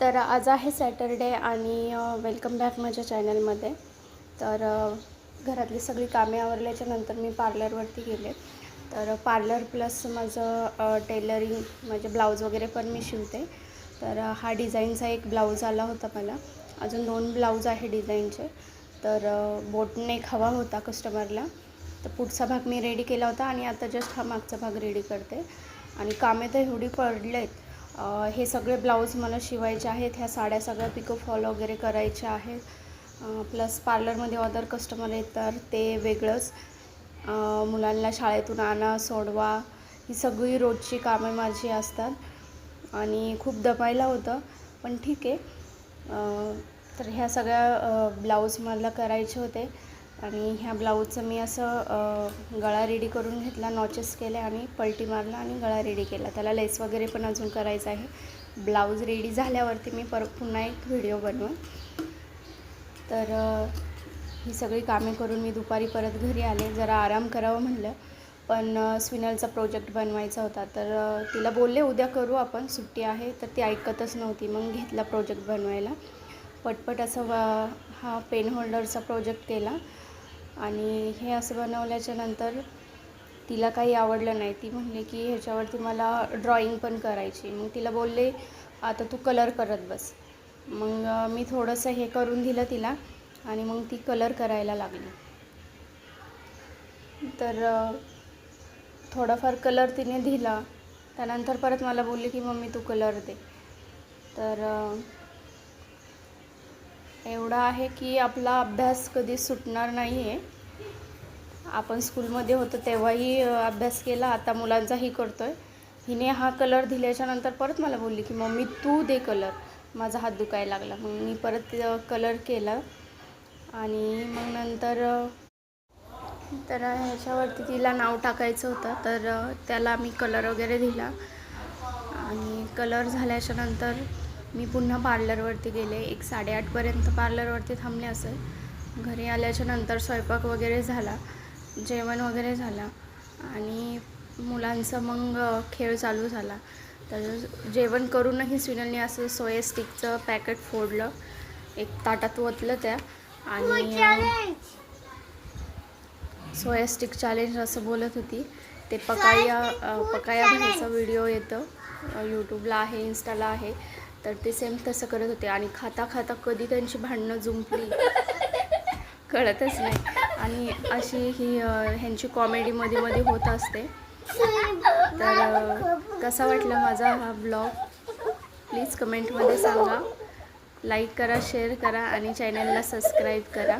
तर आज आहे सॅटरडे आणि वेलकम बॅक माझ्या चॅनलमध्ये. तर घरातली सगळी कामे आवरल्याच्या नंतर मी पार्लरवरती गेले. तर पार्लर प्लस माझं टेलरिंग म्हणजे ब्लाऊज वगैरे पण मी शिवते. तर हा डिझाईनचा एक ब्लाऊज आला होता मला. अजून दोन ब्लाऊज आहे डिझाईनचे. तर बोटनेक हवा होता कस्टमरला. तर पुढचा भाग मी रेडी केला होता आणि आता जस्ट हा मागचा भाग रेडी करते. आणि कामे तर एवढी पडलेत आहेत हे सगळे ब्लाऊज मला शिवायचे आहेत. ह्या साड्या सगळ्या पिको फॉल वगैरे करायच्या आहेत. प्लस पार्लरमध्ये अदर कस्टमर येतात ते वेगळंच. मुलांना शाळेतून आणा सोडवा. ही सगळी रोजची कामे माझी असतात. आणि खूप दमायला होतं पण ठीक आहे. तर ह्या सगळ्या ब्लाऊज मला करायचे होते. आणि ह्या ब्लाऊजचं मी असं गळा रेडी करून घेतला नॉचेस केले आणि पलटी मारला आणि गळा रेडी केला. त्याला लेस वगैरे पण अजून करायचं आहे. ब्लाऊज रेडी झाल्यावरती मी परत पुन्हा एक व्हिडिओ बनवेन. तर ही सगळी कामे करून मी दुपारी परत घरी आले. जरा आराम करावं म्हणलं. पण स्विनलचा प्रोजेक्ट बनवायचा होता. तर तिला बोलले उद्या करू आपण. सुट्टी आहे. तर ती ऐकतच नव्हती. मग घेतला प्रोजेक्ट बनवायला. पटपट असं वा हा पेन होल्डरचा प्रोजेक्ट केला. आणि हे असं बनवल्याच्या नंतर तिला काही आवडलं नाही. ती म्हणली की ह्याच्यावरती मला ड्रॉईंग पण करायची. मग तिला बोलले आता तू कलर करत बस. मग मी थोडंसं हे करून दिलं तिला आणि मग ती कलर करायला लागली. तर थोडाफार कलर तिने दिला. त्यानंतर परत मला बोलली की मम्मी तू कलर दे. तर एवढं आहे की आपला अभ्यास कधी सुटणार नाही आहे आपण स्कूलमध्ये होतो तेव्हाही अभ्यास केला आता मुलांचाही करतो आहे हिने हा कलर दिल्याच्या नंतर परत मला बोलली की मम्मी तू दे कलर. माझा हात दुखायला लागला. मग मी परत कलर केला. आणि मग नंतर तर ह्याच्यावरती तिला नाव टाकायचं होतं. तर त्याला मी कलर वगैरे दिला. आणि कलर झाल्याच्यानंतर मी पुन्हा पार्लरवरती गेले. एक साडेआठपर्यंत पार्लरवरती थांबले असेल. घरी आल्याच्यानंतर स्वयंपाक वगैरे झाला जेवण वगैरे झाला आणि मुलांचा मग खेळ चालू झाला. तर जेवण करूनही स्विनलने असं सोया स्टिकचं पॅकेट फोडलं. एक ताटात ओतलं त्या आणि सोया स्टिक चॅलेंज असं बोलत होती. ते पकाया पकाया भाईचा व्हिडिओ येतं. यूट्यूबला आहे इन्स्टाला आहे. तर ते सेम तसं करत होते. आणि खाता खाता कधी त्यांची भांडणं जुंपली कळतच नाही. आणि अशी ही ह्यांची कॉमेडी मध्ये मध्ये होत असते. तर कसा वाटला माझा हा ब्लॉग प्लीज कमेंटमध्ये सांगा. लाईक करा शेअर करा आणि चॅनलला सबस्क्राईब करा.